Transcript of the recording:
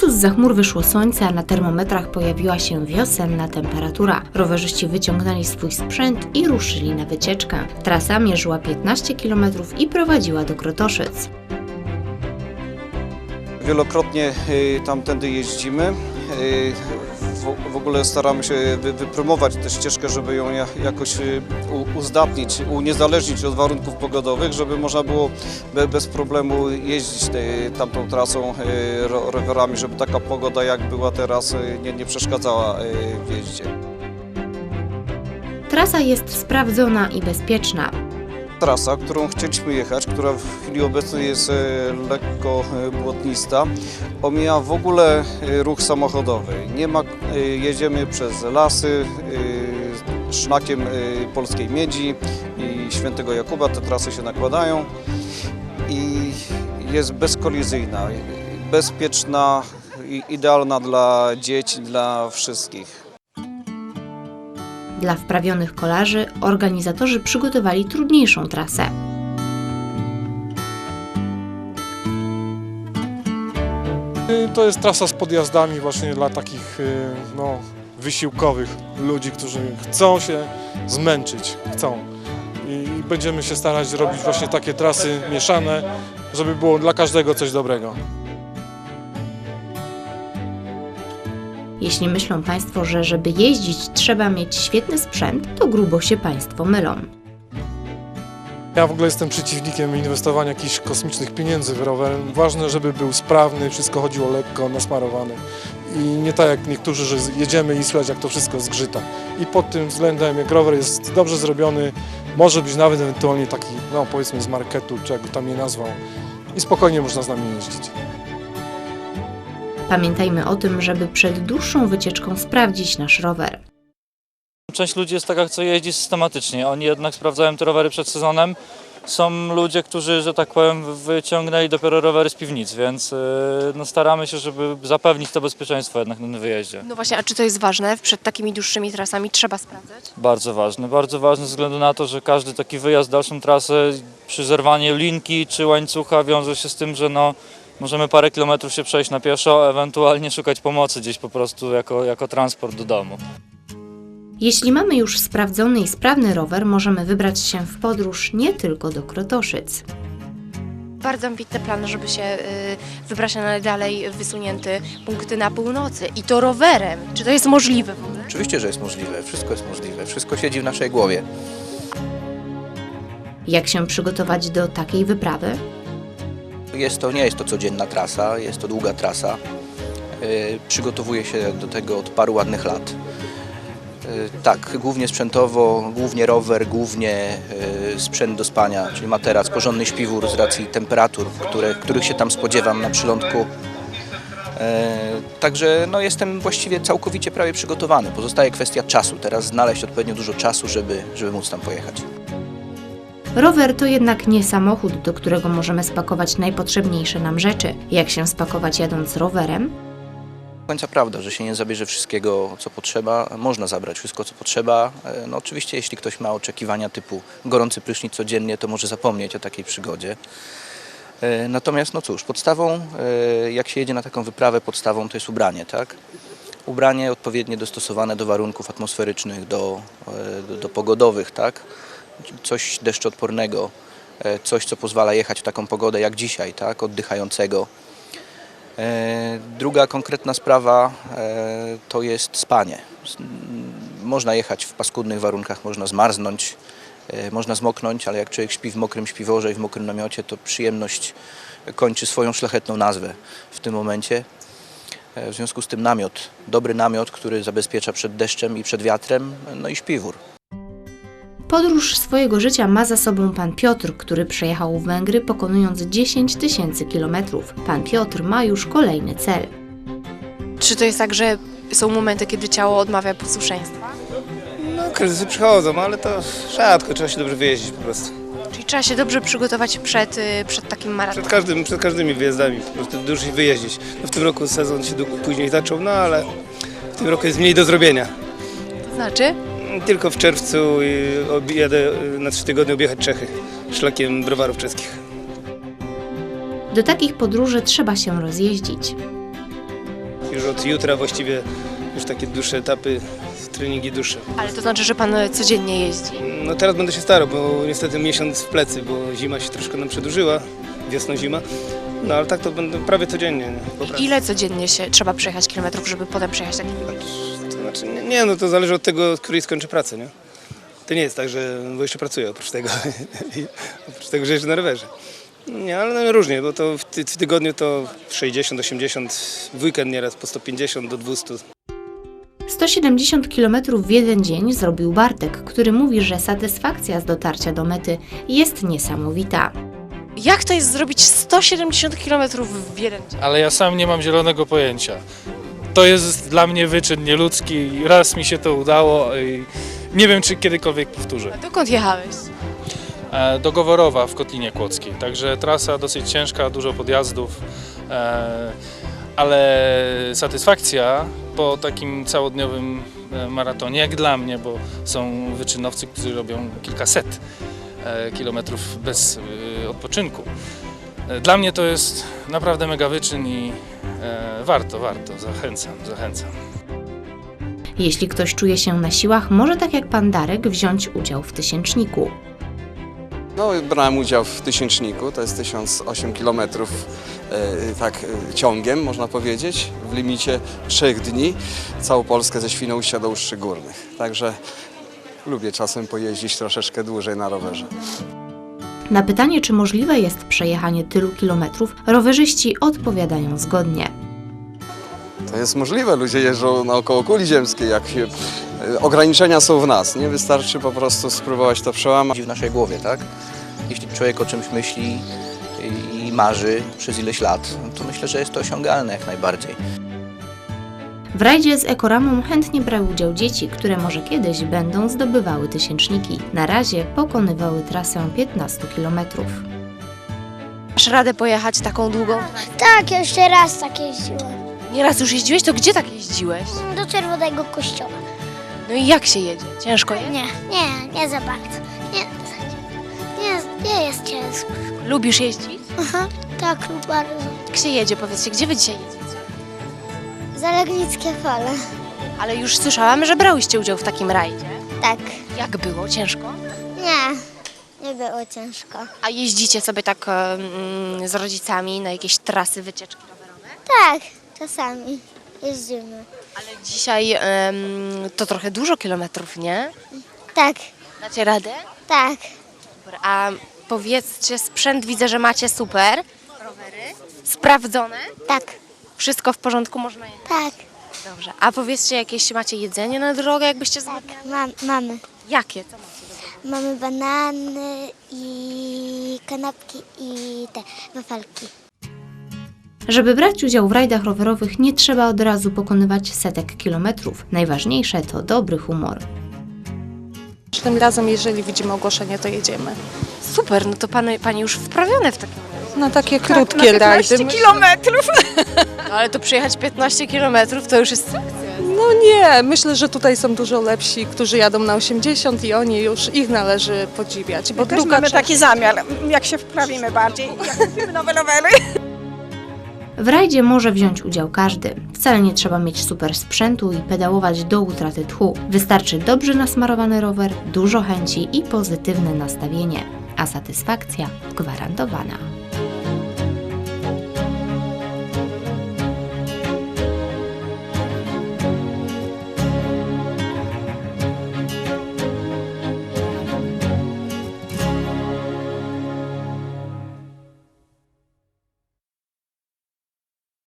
końcu z zachmur wyszło słońce, a na termometrach pojawiła się wiosenna temperatura. Rowerzyści wyciągnęli swój sprzęt i ruszyli na wycieczkę. Trasa mierzyła 15 km i prowadziła do Krotoszyc. Wielokrotnie y, tamtędy jeździmy. W, ogóle staramy się wy, wypromować tę ścieżkę, żeby ją ja- jakoś u, uzdatnić, uniezależnić od warunków pogodowych, żeby można było be, bez problemu jeździć tamtą trasą ro, rowerami, żeby taka pogoda jak była teraz nie, nie przeszkadzała w jeździe. Trasa jest sprawdzona i bezpieczna. Trasa, którą chcieliśmy jechać, która w chwili obecnej jest e, lekko e, błotnista, omija w ogóle e, ruch samochodowy. Nie ma, jedziemy przez lasy, szlakiem Polskiej Miedzi i Świętego Jakuba, te trasy się nakładają i jest bezkolizyjna, bezpieczna, i idealna dla dzieci, dla wszystkich. Dla wprawionych kolarzy organizatorzy przygotowali trudniejszą trasę. To jest trasa z podjazdami właśnie dla takich y, no, wysiłkowych ludzi, którzy chcą się zmęczyć, chcą. I będziemy się starać robić właśnie takie trasy mieszane, żeby było dla każdego coś dobrego. Jeśli myślą Państwo, że żeby jeździć trzeba mieć świetny sprzęt, to grubo się Państwo mylą. Ja w ogóle jestem przeciwnikiem inwestowania jakichś kosmicznych pieniędzy w rower. Ważne, żeby był sprawny, wszystko chodziło lekko, nasmarowane. I nie tak jak niektórzy, że jedziemy i słychać jak to wszystko zgrzyta. I pod tym względem, jak rower jest dobrze zrobiony, może być nawet ewentualnie taki, no powiedzmy z marketu, czy jak tam nie nazwał. I spokojnie można z nami jeździć. Pamiętajmy o tym, żeby przed dłuższą wycieczką sprawdzić nasz rower. Część ludzi jest taka, co jeździ systematycznie. Oni jednak sprawdzają te rowery przed sezonem. Są ludzie, którzy, że tak powiem, wyciągnęli dopiero rowery z piwnic, więc yy, no, staramy się, żeby zapewnić to bezpieczeństwo jednak na wyjeździe. No właśnie, a czy to jest ważne? Przed takimi dłuższymi trasami trzeba sprawdzać? Bardzo ważne. Bardzo ważne ze względu na to, że każdy taki wyjazd, dalszą trasę, przy zerwaniu linki czy łańcucha wiąże się z tym, że no, możemy parę kilometrów się przejść na pieszo, ewentualnie szukać pomocy gdzieś po prostu jako, jako transport do domu. Jeśli mamy już sprawdzony i sprawny rower, możemy wybrać się w podróż nie tylko do Krotoszyc. Bardzo ambitne plany, żeby się y, wybrać na najdalej wysunięte punkty na północy i to rowerem. Czy to jest możliwe? w ogóle? Oczywiście, że jest możliwe. Wszystko jest możliwe. Wszystko siedzi w naszej głowie. Jak się przygotować do takiej wyprawy? Jest to, nie jest to codzienna trasa, jest to długa trasa. Yy, Przygotowuję się do tego od paru ładnych lat. Yy, Tak, głównie sprzętowo, głównie rower, głównie yy, sprzęt do spania, czyli materac, porządny śpiwór z racji temperatur, które, których się tam spodziewam na przylądku. Także no, jestem właściwie całkowicie prawie przygotowany. Pozostaje kwestia czasu. Teraz znaleźć odpowiednio dużo czasu, żeby, żeby móc tam pojechać. Rower to jednak nie samochód, do którego możemy spakować najpotrzebniejsze nam rzeczy. Jak się spakować jadąc rowerem? Końca prawda, że się nie zabierze wszystkiego, co potrzeba. Można zabrać wszystko, co potrzeba. E, No oczywiście, jeśli ktoś ma oczekiwania typu gorący prysznic codziennie, to może zapomnieć o takiej przygodzie. E, Natomiast, no cóż, podstawą, e, jak się jedzie na taką wyprawę, podstawą to jest ubranie, tak? Ubranie odpowiednio dostosowane do warunków atmosferycznych, do, do, do pogodowych, tak? Coś deszczoodpornego, e, coś, co pozwala jechać w taką pogodę jak dzisiaj, tak? Oddychającego. E, Druga konkretna sprawa e, to jest spanie. Można jechać w paskudnych warunkach, można zmarznąć, można zmoknąć, ale jak człowiek śpi w mokrym śpiworze i w mokrym namiocie, to przyjemność kończy swoją szlachetną nazwę w tym momencie. W związku z tym namiot, dobry namiot, który zabezpiecza przed deszczem i przed wiatrem, no i śpiwór. Podróż swojego życia ma za sobą pan Piotr, który przejechał Węgry pokonując 10 tysięcy kilometrów. Pan Piotr ma już kolejny cel. Czy to jest tak, że są momenty, kiedy ciało odmawia posłuszeństwa? No, kryzysy przychodzą, ale to rzadko, trzeba się dobrze wyjeździć po prostu. Czyli trzeba się dobrze przygotować przed, y, przed takim Przed, maratonem? każdym, przed każdymi wyjazdami po prostu dużo się wyjeździć. No, w tym roku sezon się później zaczął, no ale w tym roku jest mniej do zrobienia. To znaczy? Tylko w czerwcu jadę na trzy tygodnie objechać Czechy szlakiem browarów czeskich. Do takich podróży trzeba się rozjeździć. od jutra właściwie już takie dłuższe etapy, treningi dłuższe. Ale to znaczy, że pan e, codziennie jeździ. No teraz będę się starał, bo niestety miesiąc w plecy, bo zima się troszkę nam przedłużyła, wiosna zima. No ale tak to będę prawie codziennie. Nie? Po pracy. Ile codziennie się trzeba przejechać kilometrów, żeby potem przejechać taki znaczy, nie, nie, no to zależy od tego, od której skończę pracę, nie? To nie jest tak, że, bo jeszcze pracuję oprócz tego, oprócz tego, że jeżdżę na rowerze. Nie, ale no, różnie, bo to w, ty, w tygodniu to 60, 80, w weekend nieraz po 150 do 200. 170 km w jeden dzień zrobił Bartek, który mówi, że satysfakcja z dotarcia do mety jest niesamowita. Jak to jest zrobić 170 km w jeden dzień? ale ja sam nie mam zielonego pojęcia. To jest dla mnie wyczyn nieludzki. Raz mi się to udało i nie wiem, czy kiedykolwiek powtórzę. A dokąd jechałeś? E, Do Goworowa w Kotlinie Kłodzkiej, także trasa dosyć ciężka, dużo podjazdów, e, ale satysfakcja po takim całodniowym e, maratonie, jak dla mnie, bo są wyczynowcy, którzy robią kilkaset e, kilometrów bez e, odpoczynku. E, Dla mnie to jest naprawdę mega wyczyn i e, warto, warto, zachęcam, zachęcam. Jeśli ktoś czuje się na siłach, może tak jak pan Darek wziąć udział w tysięczniku. No, brałem udział w tysięczniku, to jest 1008 km tak e, ciągiem, można powiedzieć, w limicie trzech dni, całą Polskę ze Świnoujścia do Uszczy Górnych. Także lubię czasem pojeździć troszeczkę dłużej na rowerze. Na pytanie, czy możliwe jest przejechanie tylu kilometrów, rowerzyści odpowiadają zgodnie. To jest możliwe, ludzie jeżdżą naokoło kuli ziemskiej, jak się, e, ograniczenia są w nas, nie wystarczy po prostu spróbować to przełamać. W naszej głowie, tak? Jeśli człowiek o czymś myśli i marzy przez ileś lat, no to myślę, że jest to osiągalne jak najbardziej. W rajdzie z Ekoramą chętnie brały udział dzieci, które może kiedyś będą zdobywały tysięczniki. Na razie pokonywały trasę 15 kilometrów. Masz radę pojechać taką długą? Tak, jeszcze raz tak jeździłem. Nieraz już jeździłeś, to gdzie tak jeździłeś? Do Czerwonego Kościoła. No i jak się jedzie? Ciężko jest? Nie, nie, nie za bardzo. Nie, nie, nie jest ciężko. Lubisz jeździć? Aha, tak bardzo. Jak się jedzie? Powiedzcie, gdzie wy dzisiaj jedziecie? Zalegnickie fale. Ale już słyszałam, że brałyście udział w takim rajdzie. Tak. Jak było? Ciężko? Nie, nie było ciężko. A jeździcie sobie tak mm, z rodzicami na jakieś trasy, wycieczki rowerowe? Tak, czasami jeździmy. Ale dzisiaj em, to trochę dużo kilometrów, nie? Tak, Dacie radę? tak. Super. A powiedzcie, sprzęt widzę, że macie super. Rowery? Sprawdzone? Tak, Wszystko w porządku, można je... tak. Dobrze. A powiedzcie, jakieś macie jedzenie na drogę, jakbyście Tak, mam, mamy. Jakie? Co macie? Mamy banany i kanapki i te wafelki. Żeby brać udział w rajdach rowerowych, nie trzeba od razu pokonywać setek kilometrów. Najważniejsze to dobry humor. Tym razem, jeżeli widzimy ogłoszenie, to jedziemy. Super, no to pani, pani już wprawione w takim razie. Na takie krótkie rajdy. kilometrów! No, ale to przyjechać 15 kilometrów to już jest sukces. No nie, myślę, że tutaj są dużo lepsi, którzy jadą na 80 i oni już, ich należy podziwiać. Bo Bo też druga mamy część- taki zamiar, jak się wprawimy bardziej, jak kupimy nowe rowery. W rajdzie może wziąć udział każdy. Wcale nie trzeba mieć super sprzętu i pedałować do utraty tchu. Wystarczy dobrze nasmarowany rower, dużo chęci i pozytywne nastawienie, a satysfakcja gwarantowana.